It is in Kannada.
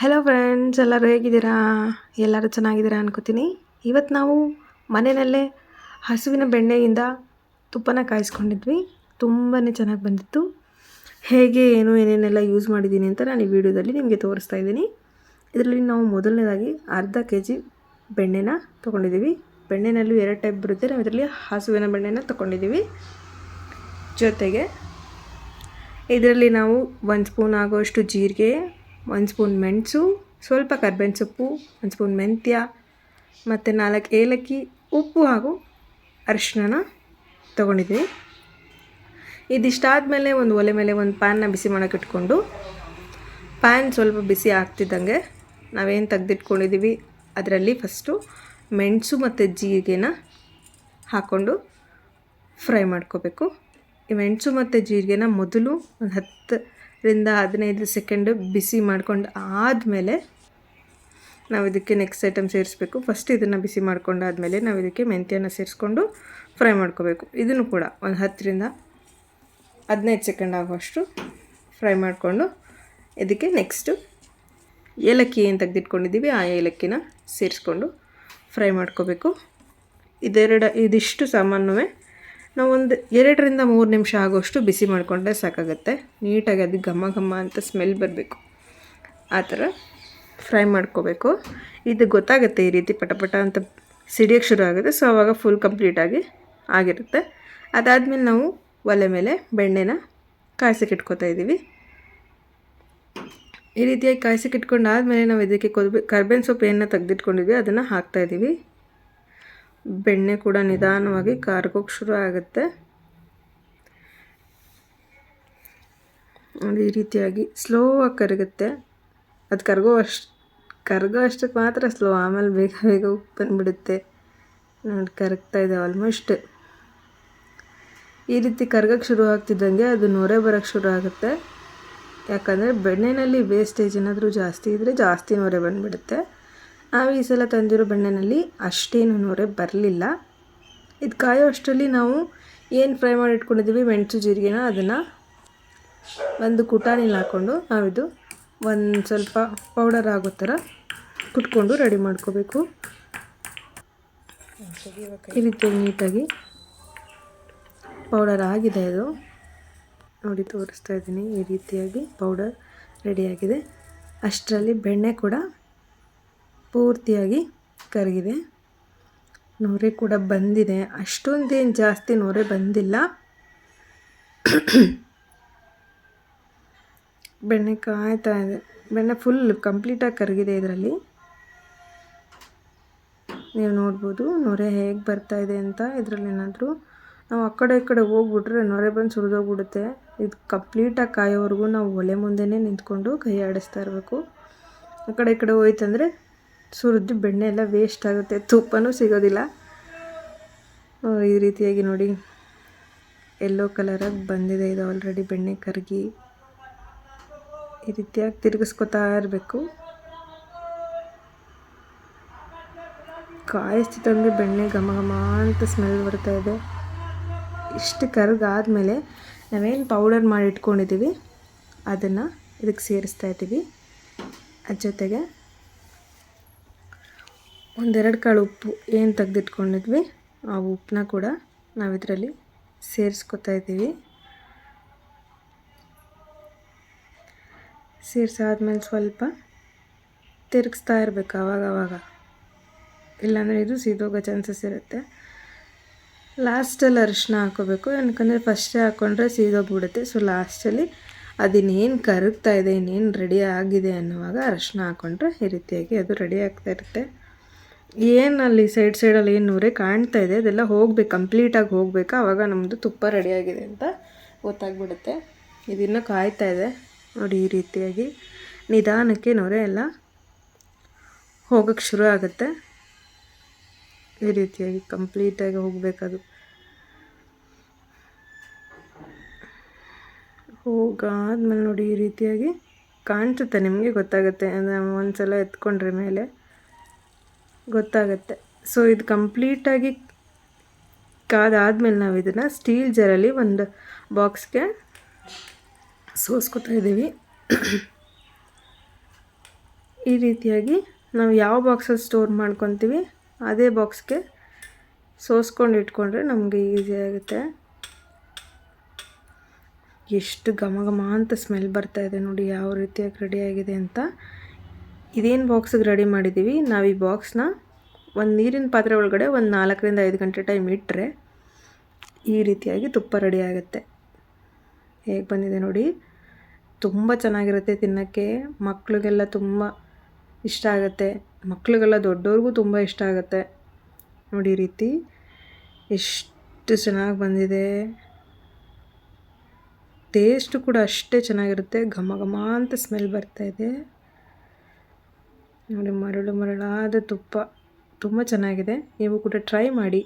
ಹಲೋ ಫ್ರೆಂಡ್ಸ್ ಎಲ್ಲರೂ ಹೇಗಿದ್ದೀರಾ? ಎಲ್ಲರೂ ಚೆನ್ನಾಗಿದ್ದೀರಾ ಅನ್ಕೋತೀನಿ. ಇವತ್ತು ನಾವು ಮನೆಯಲ್ಲೇ ಹಸುವಿನ ಬೆಣ್ಣೆಯಿಂದ ತುಪ್ಪನ ಕಾಯಿಸ್ಕೊಂಡಿದ್ವಿ. ತುಂಬಾ ಚೆನ್ನಾಗಿ ಬಂದಿತ್ತು. ಹೇಗೆ, ಏನು, ಏನೇನೆಲ್ಲ ಯೂಸ್ ಮಾಡಿದ್ದೀನಿ ಅಂತ ನಾನು ಈ ವಿಡಿಯೋದಲ್ಲಿ ನಿಮಗೆ ತೋರಿಸ್ತಾ ಇದ್ದೀನಿ. ಇದರಲ್ಲಿ ನಾವು ಮೊದಲನೇದಾಗಿ ಅರ್ಧ ಕೆ ಜಿ ಬೆಣ್ಣೆನ ತೊಗೊಂಡಿದ್ದೀವಿ. ಬೆಣ್ಣೆನಲ್ಲೂ ಎರಡು ಟೈಪ್ ಬರುತ್ತೆ. ನಾವು ಇದರಲ್ಲಿ ಹಸುವಿನ ಬೆಣ್ಣೆನ ತೊಗೊಂಡಿದ್ದೀವಿ. ಜೊತೆಗೆ ಇದರಲ್ಲಿ ನಾವು ಒಂದು ಸ್ಪೂನ್ ಆಗೋಷ್ಟು ಜೀರಿಗೆ ಒಂದು ಸ್ಪೂನ್ ಮೆಣಸು, ಸ್ವಲ್ಪ ಕರ್ಬೇವಿನ ಸೊಪ್ಪು ಒಂದು ಸ್ಪೂನ್ ಮೆಂತ್ಯ, ಮತ್ತು ನಾಲ್ಕು ಏಲಕ್ಕಿ, ಉಪ್ಪು ಹಾಗೂ ಅರಿಶಿನ ತೊಗೊಂಡಿದ್ವಿ ಇದಿಷ್ಟಾದಮೇಲೆ ಒಂದು ಒಲೆ ಮೇಲೆ ಒಂದು ಪ್ಯಾನ್ನ ಬಿಸಿ ಮಾಡೋಕೆ ಇಟ್ಕೊಂಡು ಪ್ಯಾನ್ ಸ್ವಲ್ಪ ಬಿಸಿ ಆಗ್ತಿದ್ದಂಗೆ ನಾವೇನು ತೆಗೆದಿಟ್ಕೊಂಡಿದ್ದೀವಿ, ಅದರಲ್ಲಿ ಫಸ್ಟು ಮೆಣಸು ಮತ್ತು ಜೀರಿಗೆನ ಹಾಕ್ಕೊಂಡು ಫ್ರೈ ಮಾಡ್ಕೋಬೇಕು. ಈ ಮೆಣಸು ಮತ್ತು ಜೀರಿಗೆನ ಮೊದಲು ಒಂದು ಹತ್ತರಿಂದ ಹದಿನೈದು ಸೆಕೆಂಡು ಬಿಸಿ ಮಾಡ್ಕೊಂಡು ಆದಮೇಲೆ ನಾವು ಇದಕ್ಕೆ ನೆಕ್ಸ್ಟ್ ಐಟಮ್ ಸೇರಿಸ್ಬೇಕು. ಫಸ್ಟ್ ಇದನ್ನು ಬಿಸಿ ಮಾಡ್ಕೊಂಡಾದಮೇಲೆ ನಾವು ಇದಕ್ಕೆ ಮೆಂತ್ಯನ ಸೇರಿಸ್ಕೊಂಡು ಫ್ರೈ ಮಾಡ್ಕೋಬೇಕು. ಇದನ್ನು ಕೂಡ ಒಂದು ಹತ್ತರಿಂದ ಹದಿನೈದು ಸೆಕೆಂಡ್ ಆಗುವಷ್ಟು ಫ್ರೈ ಮಾಡಿಕೊಂಡು ಇದಕ್ಕೆ ನೆಕ್ಸ್ಟು ಏಲಕ್ಕಿ ಏನು ತೆಗೆದಿಟ್ಕೊಂಡಿದ್ದೀವಿ, ಆ ಏಲಕ್ಕಿನ ಸೇರಿಸ್ಕೊಂಡು ಫ್ರೈ ಮಾಡ್ಕೋಬೇಕು. ಇದೆರಡು ಇದಿಷ್ಟು ಸಾಮಾನುವೆ ನಾವು ಒಂದು ಎರಡರಿಂದ ಮೂರು ನಿಮಿಷ ಆಗೋಷ್ಟು ಬಿಸಿ ಮಾಡಿಕೊಂಡ್ರೆ ಸಾಕಾಗುತ್ತೆ. ನೀಟಾಗಿ ಅದು ಘಮ ಘಮ ಅಂತ ಸ್ಮೆಲ್ ಬರಬೇಕು. ಆ ಥರ ಫ್ರೈ ಮಾಡ್ಕೋಬೇಕು. ಇದು ಗೊತ್ತಾಗುತ್ತೆ ಈ ರೀತಿ ಪಟಪಟ ಅಂತ ಸಿಡಿಯೋಕ್ಕೆ ಶುರು ಆಗುತ್ತೆ. ಸೊ ಆವಾಗ ಫುಲ್ ಕಂಪ್ಲೀಟಾಗಿ ಆಗಿರುತ್ತೆ. ಅದಾದಮೇಲೆ ನಾವು ಒಲೆ ಮೇಲೆ ಬೆಣ್ಣೆನ ಕಾಯ್ಸಕ್ಕೆ ಇಟ್ಕೊತಾ ಇದ್ದೀವಿ. ಈ ರೀತಿಯಾಗಿ ಕಾಯ್ಸಕ್ಕೆ ಇಟ್ಕೊಂಡು ಆದಮೇಲೆ ನಾವು ಇದಕ್ಕೆ ಕೊದ್ಬಿ ಕರ್ಬೇವಿನ ಸೊಪ್ಪು ಏನನ್ನ ತೆಗೆದಿಟ್ಕೊಂಡಿದ್ವಿ. ಅದನ್ನು ಹಾಕ್ತಾಯಿದ್ದೀವಿ ಬೆಣ್ಣೆ ಕೂಡ ನಿಧಾನವಾಗಿ ಕಾರ್ಗೋಕ್ಕೆ ಶುರು ಆಗುತ್ತೆ. ಅದು ಈ ರೀತಿಯಾಗಿ ಸ್ಲೋ ಆಗಿ ಕರಗುತ್ತೆ. ಅದು ಕರಗೋ ಅಷ್ಟು, ಕರಗೋ ಅಷ್ಟಕ್ಕೆ ಮಾತ್ರ ಸ್ಲೋ ಆಮೇಲೆ ಬೇಗ ಬೇಗ ಉಪ್ಪು ಬಂದುಬಿಡುತ್ತೆ. ನೋಡಿ, ಕರಗ್ತಾ ಇದೆ ಆಲ್ಮೋಸ್ಟ್ ಈ ರೀತಿ ಕರ್ಗಕ್ಕೆ ಶುರು ಆಗ್ತಿದ್ದಂಗೆ ಅದು ನೊರೆ ಬರೋಕ್ಕೆ ಶುರು ಆಗುತ್ತೆ. ಯಾಕಂದರೆ ಬೆಣ್ಣೆನಲ್ಲಿ ವೇಸ್ಟೇಜ್ ಏನಾದರೂ ಜಾಸ್ತಿ ಇದ್ದರೆ ಜಾಸ್ತಿ ನೊರೆ ಬಂದುಬಿಡುತ್ತೆ. ನಾವು ಈ ಸಲ ತಂದಿರೋ ಬೆಣ್ಣೆನಲ್ಲಿ ಅಷ್ಟೇನು ನೊರೆ ಬರಲಿಲ್ಲ. ಇದು ಕಾಯೋ ಅಷ್ಟರಲ್ಲಿ ನಾವು ಏನು ಫ್ರೈ ಮಾಡಿ ಇಟ್ಕೊಂಡಿದ್ದೀವಿ ಮೆಣಸು ಜೀರಿಗೆನ ಅದನ್ನು ಒಂದು ಕುಟಾಣಿಲಿ ಹಾಕ್ಕೊಂಡು ನಾವಿದು ಒಂದು ಸ್ವಲ್ಪ ಪೌಡರ್ ಆಗೋ ಥರ ಕುಟ್ಕೊಂಡು ರೆಡಿ ಮಾಡ್ಕೋಬೇಕು. ಈ ರೀತಿಯಾಗಿ ನೀಟಾಗಿ ಪೌಡರ್ ಆಗಿದೆ ಅದು. ನೋಡಿ, ತೋರಿಸ್ತಾ ಇದ್ದೀನಿ ಈ ರೀತಿಯಾಗಿ ಪೌಡರ್ ರೆಡಿಯಾಗಿದೆ ಅಷ್ಟರಲ್ಲಿ ಬೆಣ್ಣೆ ಕೂಡ ಪೂರ್ತಿಯಾಗಿ ಕರಗಿದೆ. ನೊರೆ ಕೂಡ ಬಂದಿದೆ. ಅಷ್ಟೊಂದೇನು ಜಾಸ್ತಿ ನೊರೆ ಬಂದಿಲ್ಲ. ಬೆಣ್ಣೆ ಕಾಯ್ತಾ ಇದೆ. ಬೆಣ್ಣೆ ಫುಲ್ ಕಂಪ್ಲೀಟಾಗಿ ಕರಗಿದೆ ಇದರಲ್ಲಿ. ನೀವು ನೋಡ್ಬೋದು ನೊರೆ ಹೇಗೆ ಬರ್ತಾ ಇದೆ ಅಂತ ಇದರಲ್ಲಿ ಏನಾದರೂ ನಾವು ಆ ಕಡೆ ಈ ಕಡೆ ಹೋಗ್ಬಿಟ್ರೆ ನೊರೆ ಬಂದು ಸುರಿದೋಗ್ಬಿಡುತ್ತೆ. ಇದು ಕಂಪ್ಲೀಟಾಗಿ ಕಾಯೋವರೆಗೂ ನಾವು ಒಲೆ ಮುಂದೆನೇ ನಿಂತ್ಕೊಂಡು ಕೈ ಆಡಿಸ್ತಾ ಇರಬೇಕು. ಆ ಕಡೆ ಈ ಕಡೆ ಹೋಯ್ತಂದರೆ ಸುರಿದು ಬೆಣ್ಣೆ ಎಲ್ಲ ವೇಸ್ಟ್ ಆಗುತ್ತೆ. ತುಪ್ಪನೂ ಸಿಗೋದಿಲ್ಲ. ಈ ರೀತಿಯಾಗಿ ನೋಡಿ. ಎಲ್ಲೋ ಕಲರಾಗಿ ಬಂದಿದೆ. ಇದು ಆಲ್ರೆಡಿ ಬೆಣ್ಣೆ ಕರಗಿ ಈ ರೀತಿಯಾಗಿ ತಿರುಗಿಸ್ಕೊತಾ ಇರಬೇಕು. ಕಾಯಿಸ್ತಿತ್ತಂದರೆ ಬೆಣ್ಣೆ ಘಮ ಘಮ ಅಂತ ಸ್ಮೆಲ್ ಬರ್ತಾ ಇದೆ. ಇಷ್ಟು ಕರಗಾದಮೇಲೆ ನಾವೇನು ಪೌಡರ್ ಮಾಡಿ ಇಟ್ಕೊಂಡಿದ್ದೀವಿ, ಅದನ್ನು ಇದಕ್ಕೆ ಸೇರಿಸ್ತಾ ಇದ್ದೀವಿ. ಅದ್ರ ಜೊತೆಗೆ ಒಂದೆರಡು ಕಾಳು ಉಪ್ಪು ಏನು ತೆಗೆದಿಟ್ಕೊಂಡಿದ್ವಿ, ಆ ಉಪ್ಪನ್ನ ಕೂಡ ನಾವು ಇದರಲ್ಲಿ ಸೇರಿಸ್ಕೊತಾ ಇದ್ದೀವಿ. ಸೇರಿಸಾದ್ಮೇಲೆ ಸ್ವಲ್ಪ ತಿರುಗಿಸ್ತಾ ಇರಬೇಕು ಆವಾಗ ಆವಾಗ ಇಲ್ಲಾಂದರೆ ಇದು ಸೀದೋಗೋ ಚಾನ್ಸಸ್ ಇರುತ್ತೆ. ಲಾಸ್ಟಲ್ಲಿ ಅರಿಶಿನ ಹಾಕೋಬೇಕು, ಯಾಕಂದರೆ ಫಸ್ಟೇ ಹಾಕ್ಕೊಂಡ್ರೆ ಸೀದೋಗ್ಬಿಡುತ್ತೆ ಸೊ ಲಾಸ್ಟಲ್ಲಿ ಅದಿನ್ನೇನು ಕರಗ್ತಾ ಇದೆ, ಇನ್ನೇನು ರೆಡಿ ಆಗಿದೆ ಅನ್ನುವಾಗ ಅರಿಶಿನ ಹಾಕ್ಕೊಂಡ್ರೆ ಈ ರೀತಿಯಾಗಿ ಅದು ರೆಡಿ ಆಗ್ತಾ ಇರುತ್ತೆ. ಏನು ಅಲ್ಲಿ ಸೈಡ್ ಸೈಡಲ್ಲಿ ಏನು ನೂರೇ ಕಾಣ್ತಾ ಇದೆ. ಅದೆಲ್ಲ ಹೋಗ್ಬೇಕು ಕಂಪ್ಲೀಟಾಗಿ ಹೋಗಬೇಕು. ಆವಾಗ ನಮ್ಮದು ತುಪ್ಪ ರೆಡಿಯಾಗಿದೆ ಅಂತ ಗೊತ್ತಾಗ್ಬಿಡುತ್ತೆ. ಇದನ್ನು ಕಾಯ್ತಾ ಇದೆ. ನೋಡಿ ಈ ರೀತಿಯಾಗಿ ನಿಧಾನಕ್ಕೆ ನೊರೆ ಎಲ್ಲ ಹೋಗೋಕ್ಕೆ ಶುರು ಆಗುತ್ತೆ. ಈ ರೀತಿಯಾಗಿ ಕಂಪ್ಲೀಟಾಗಿ ಹೋಗಬೇಕದು ಹೋಗಾದ್ಮೇಲೆ ನೋಡಿ ಈ ರೀತಿಯಾಗಿ ಕಾಣಿಸುತ್ತೆ. ನಿಮಗೆ ಗೊತ್ತಾಗುತ್ತೆ. ಅಂದರೆ ಒಂದು ಸಲ ಎತ್ಕೊಂಡ್ರೆ ಮೇಲೆ. ಗೊತ್ತಾಗುತ್ತೆ. ಸೊ ಇದು ಕಂಪ್ಲೀಟಾಗಿ ಕಾದಾದ್ಮೇಲೆ ನಾವು ಇದನ್ನು ಸ್ಟೀಲ್ ಜರಲ್ಲಿ ಒಂದು ಬಾಕ್ಸ್ಗೆ ಸೋಸ್ಕೊತಾ ಇದ್ದೀವಿ. ಈ ರೀತಿಯಾಗಿ ನಾವು ಯಾವ ಬಾಕ್ಸಲ್ಲಿ ಸ್ಟೋರ್ ಮಾಡ್ಕೊತೀವಿ, ಅದೇ ಬಾಕ್ಸ್ಗೆ ಸೋಸ್ಕೊಂಡು ಇಟ್ಕೊಂಡ್ರೆ ನಮಗೆ ಈಸಿ ಆಗುತ್ತೆ. ಎಷ್ಟು ಘಮ ಘಮ ಅಂತ ಸ್ಮೆಲ್ ಬರ್ತಾಯಿದೆ ನೋಡಿ, ಯಾವ ರೀತಿಯಾಗಿ ರೆಡಿಯಾಗಿದೆ ಅಂತ. ಇದೇನು ಬಾಕ್ಸಿಗೆ ರೆಡಿ ಮಾಡಿದ್ದೀವಿ ನಾವು ಈ ಬಾಕ್ಸ್ನ ಒಂದು ನೀರಿನ ಪಾತ್ರೆ ಒಳಗಡೆ ಒಂದು ನಾಲ್ಕರಿಂದ ಐದು ಗಂಟೆ ಟೈಮ್ ಇಟ್ಟರೆ ಈ ರೀತಿಯಾಗಿ ತುಪ್ಪ ರೆಡಿ ಆಗುತ್ತೆ. ಹೇಗೆ ಬಂದಿದೆ ನೋಡಿ. ತುಂಬ ಚೆನ್ನಾಗಿರುತ್ತೆ ತಿನ್ನೋಕ್ಕೆ. ಮಕ್ಕಳಿಗೆಲ್ಲ ತುಂಬ ಇಷ್ಟ ಆಗುತ್ತೆ. ಮಕ್ಕಳಿಗೆಲ್ಲ ದೊಡ್ಡವ್ರಿಗೂ ತುಂಬ ಇಷ್ಟ ಆಗುತ್ತೆ. ನೋಡಿ ಈ ರೀತಿ ಎಷ್ಟು ಚೆನ್ನಾಗಿ ಬಂದಿದೆ. ಟೇಸ್ಟು ಕೂಡ ಅಷ್ಟೇ ಚೆನ್ನಾಗಿರುತ್ತೆ. ಘಮ ಘಮ ಅಂತ ಸ್ಮೆಲ್ ಬರ್ತಾ ಇದೆ. ನೋಡಿ ಮರಳು ಮರಳಾದ ತುಪ್ಪ. ತುಂಬ ಚೆನ್ನಾಗಿದೆ. ನೀವು ಕೂಡ ಟ್ರೈ ಮಾಡಿ.